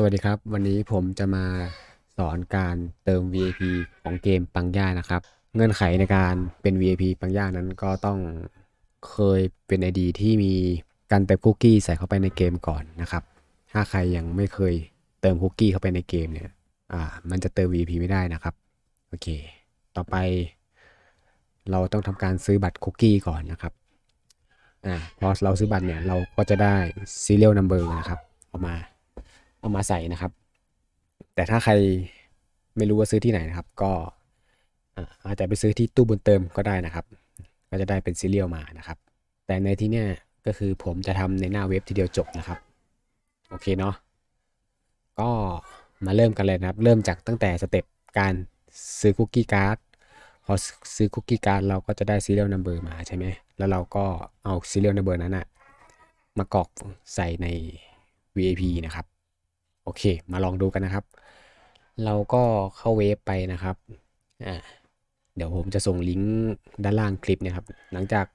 สวัสดีครับ วันนี้ผมจะมาสอนการเติม VIP ของเกมปังย่านะครับ เงื่อนไขในการเป็น VIP ปังย่านั้นก็ต้องเคยเป็น ID ที่มีการเติมคุกกี้ใส่เข้าไปในเกมก่อนนะครับ ถ้าใครยังไม่เคยเติมคุกกี้เข้าไปในเกมเนี่ยอ่ามันจะเติม VIP ไม่ได้นะครับโอเค ต่อไป เราต้องทำการซื้อบัตรคุกกี้ก่อนนะครับอ่าพอเราซื้อบัตรเนี่ยเราก็จะได้ serial number นะครับออกมา เอามาใส่นะครับ แต่ถ้าใครไม่รู้ว่าซื้อที่ไหนนะครับ ก็อาจจะไปซื้อที่ตู้บุญเติมก็ได้นะครับ ก็จะได้เป็นซีเรียลมานะครับ แต่ในที่เนี้ยก็คือผมจะทำในหน้าเว็บทีเดียวจบนะครับ โอเคเนาะก็มาเริ่มกันเลยนะครับ เริ่มจากตั้งแต่สเต็ปการซื้อคุกกี้การ์ดพอซื้อคุกกี้การ์ดเราก็จะได้ serial number มาใช่ไหมแล้วเราก็เอา serial number นั้นอะมากรอกใส่ใน VIP นะครับ โอเค มาลองดูกันนะครับ เราก็เข้าเว็บไปนะครับอ่าเดี๋ยวผมจะส่งลิงก์ด้านล่างคลิปเนะครับ หลังจาก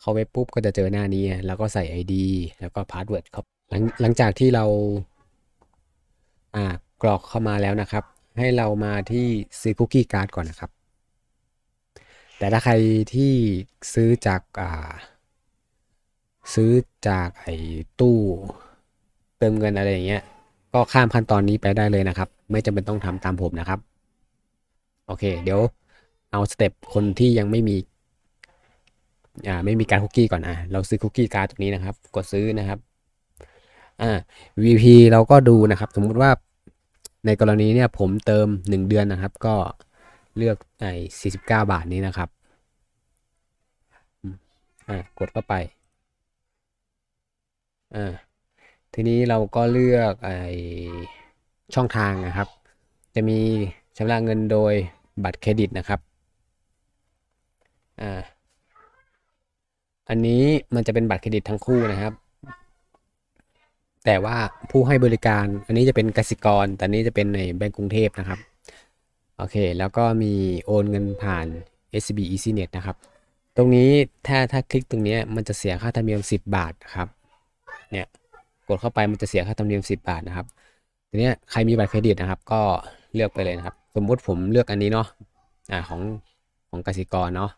เข้าเว็บปุ๊บก็จะเจอหน้านี้ แล้วก็ใส่ ID แล้วก็พาสเวิร์ดครับหลังหลังจากที่เราอ่ากรอกเข้ามาแล้วนะครับ ให้เรามาที่ซื้อคุกกี้การ์ดก่อนนะครับ แต่ถ้าใครที่ซื้อจากอ่าซื้อจากไอ้ตู้เติมเงินอะไรอย่างเงี้ย ก็ข้ามขั้นตอนนี้ไปได้เลยนะครับ ไม่จำเป็นต้องทำตามผมนะครับ โอเค เดี๋ยวเอาสเต็ปคนที่ยังไม่มีอ่าไม่มีการคุกกี้ก่อนอะเราซื้อคุกกี้การ์ดตรงนี้นะครับ กดซื้อนะครับอ่า VP เราก็ดูนะครับ สมมุติว่าในกรณีเนี่ยผมเติม 1 เดือนนะครับ ก็เลือกไอ้49 บาทนี้นะครับอ่ากดเข้าไปอ่า ทีนี้เราก็เลือกไอช่องทางนะครับ จะมีชำระเงินโดยบัตรเครดิตนะครับอ่าอันนี้มันจะเป็นบัตรเครดิตทั้งคู่นะครับ แต่ว่าผู้ให้บริการ อันนี้จะเป็นกสิกร แต่นี้จะเป็นในแบงก์กรุงเทพนะครับ โอเค แล้วก็มีโอนเงินผ่าน SCB EasyNet นะครับ ตรงนี้ถ้าถ้าคลิกตรงนี้มันจะเสียค่าธรรมเนียม 10 บาทนะครับ เนี่ย กดเข้าไปมันจะเสียค่าธรรมเนียม 10 บาทนะครับทีนี้ใครมีบัตรเครดิตนะครับ ก็เลือกไปเลยนะครับ สมมุติผมเลือกอันนี้เนาะอ่าของของกสิกรเนาะ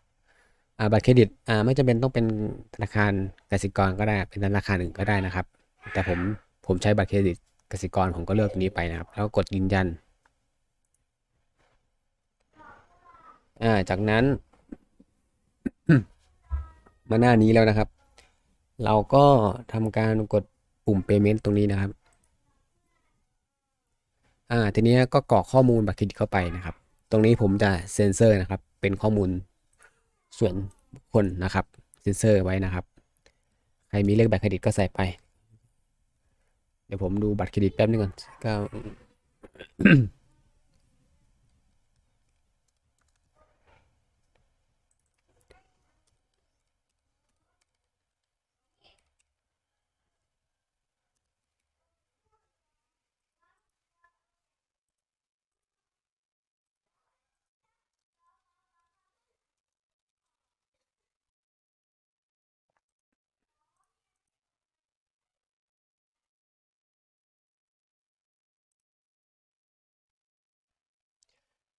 อ่าบัตรเครดิตอ่าไม่จำเป็นต้องเป็นธนาคารกสิกรก็ได้เป็นธนาคารอื่นก็ได้นะครับ แต่ผมผมใช้บัตรเครดิตกสิกรผมก็เลือกนี้ไปนะครับ แล้วก็กดยืนยันอ่าจากนั้น มาหน้านี้แล้วนะครับ เราก็ทำการกด ปุ่ม payment ตรงนี้นะครับอ่าทีนี้ก็กรอกข้อมูลบัตรเครดิตเข้าไปนะครับ ตรงนี้ผมจะเซ็นเซอร์นะครับ เป็นข้อมูลส่วนบุคคลนะครับ เซ็นเซอร์ไว้นะครับ ใครมีเลขบัตรเครดิตก็ใส่ไป เดี๋ยวผมดูบัตรเครดิตแป๊บนึงก่อนก็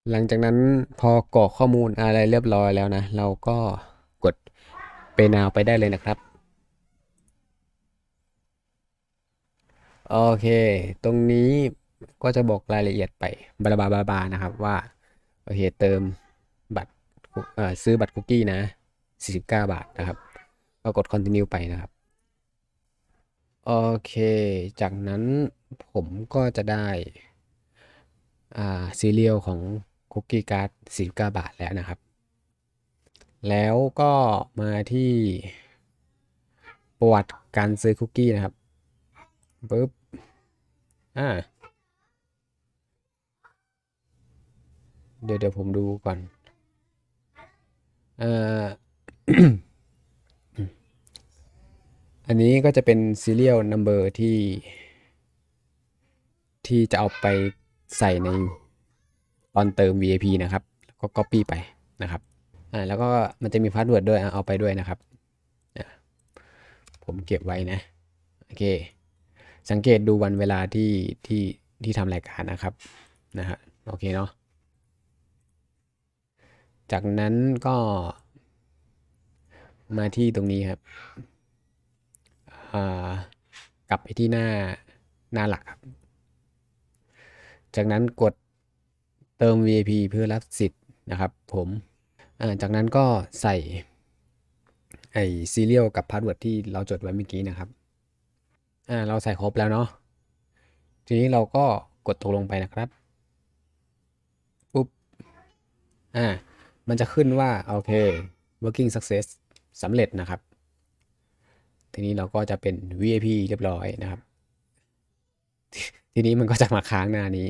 หลังจากนั้นพอกรอกข้อมูลอะไรเรียบร้อยแล้วนะ เราก็กด Pay Now ไปได้เลยนะครับ โอเค ตรงนี้ก็จะบอกรายละเอียดไปบลาบาบาบานะครับว่า โอเคเติมบัตรซื้อบัตรคุกกี้นะ 49 บาทนะครับ ก็กด continue ไปนะครับ โอเค จากนั้นผมก็จะได้อ่าซีเรียลของ คุกกี้การ์ด49 บาทแล้วนะครับ แล้วก็มาที่ประวัติการซื้อคุกกี้นะครับปึ๊บอ่าเดี๋ยวเดี๋ยวผมดูก่อน เอ่อ อันนี้ก็จะเป็น serial number ที่ ที่จะเอาไปใส่ใน ตอนเติม VIP นะครับก็ copy ไปนะครับอ่าแล้วก็มันจะมีพาสเวิร์ดด้วยเอาไปด้วยนะครับ ผมเก็บไว้นะโอเค สังเกตดูวันเวลาที่ที่ที่ทำรายการนะครับนะฮะโอเคเนาะจากนั้นก็มาที่ตรงนี้ครับอ่ากลับไปที่หน้าหน้าหลักครับ จากนั้นกด เติม VIP เพื่อรับสิทธิ์นะครับผมจากนั้นก็ใส่ไอซีเรียลกับพาสเวิร์ดที่เราจดไว้เมื่อกี้นะครับเราใส่ครบแล้วเนาะทีนี้เราก็กดตกลงไปนะครับปุ๊บอ่ามันจะขึ้นว่า โอเค working success สำเร็จนะครับ ทีนี้เราก็จะเป็น VIP เรียบร้อยนะครับ ทีนี้มันก็จะมาค้างหน้านี้